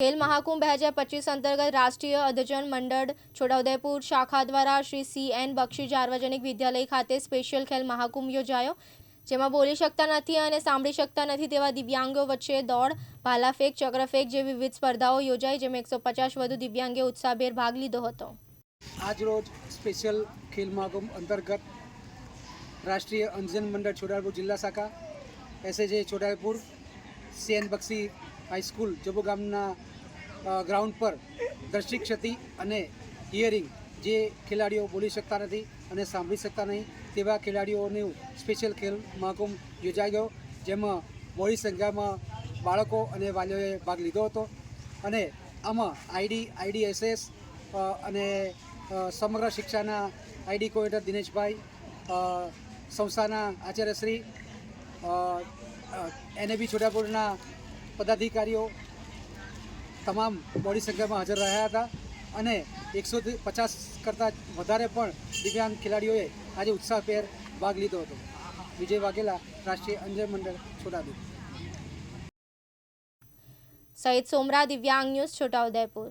ખેલ મહાકુંભ બે હજાર પચીસ અંતર્ગત રાષ્ટ્રીય અધજન મંડળ છોટાઉદેપુર શાખા દ્વારા શ્રી સી એન બક્ષી સાર્વજનિક વિદ્યાલય ખાતે સ્પેશિયલ ખેલ મહાકુંભ યોજાયો જેમાં બોલી શકતા નથી અને સાંભળી શકતા નથી તેવા દિવ્યાંગો વચ્ચે દોડ ભાલાફેક ચક્રફેક જેવી વિવિધ સ્પર્ધાઓ યોજાઈ જેમાં એકસો પચાસ વધુ દિવ્યાંગે ઉત્સાહભેર ભાગ લીધો હતો. આજરોજ સ્પેશિયલ ખેલ મહાકુંભ અંતર્ગત રાષ્ટ્રીય અંજન મંડળ છોટાઉદેપુર જિલ્લા શાખા SAJ Chhotaudepur CN Bakshi high school Jabo ગામના ગ્રાઉન્ડ પર દ્રષ્ટિ ક્ષતિ અને હિયરિંગ જે ખેલાડીઓ બોલી શકતા નથી અને સાંભળી શકતા નહીં, તેવા ખેલાડીઓનું સ્પેશિયલ ખેલ મહાકુંભ યોજાઈ ગયો, જેમાં મોડી સંખ્યામાં બાળકો અને વાલીઓએ ભાગ લીધો હતો. અને આમાં આઈડી, આઈડીએસએસ અને સમગ્ર શિક્ષાના આઈડી કોઓર્ડિનેટર દિનેશભાઈ સંસ્થાના આચાર્યશ્રી એનએબી છોટાપુરના પદાધિકારીઓ તમામ મોડી સંખ્યામાં હાજર રહ્યા હતા અને એકસો પચાસ કરતાં વધારે પણ દિવ્યાંગ ખેલાડીઓએ આજે ઉત્સાહભેર ભાગ લીધો હતો. વિજય વાઘેલા, રાષ્ટ્રીય અંજન મંડળ, છોટાઉદેપુર. સહિત સોમરા દિવ્યાંગ ન્યૂઝ છોટાઉદેપુર.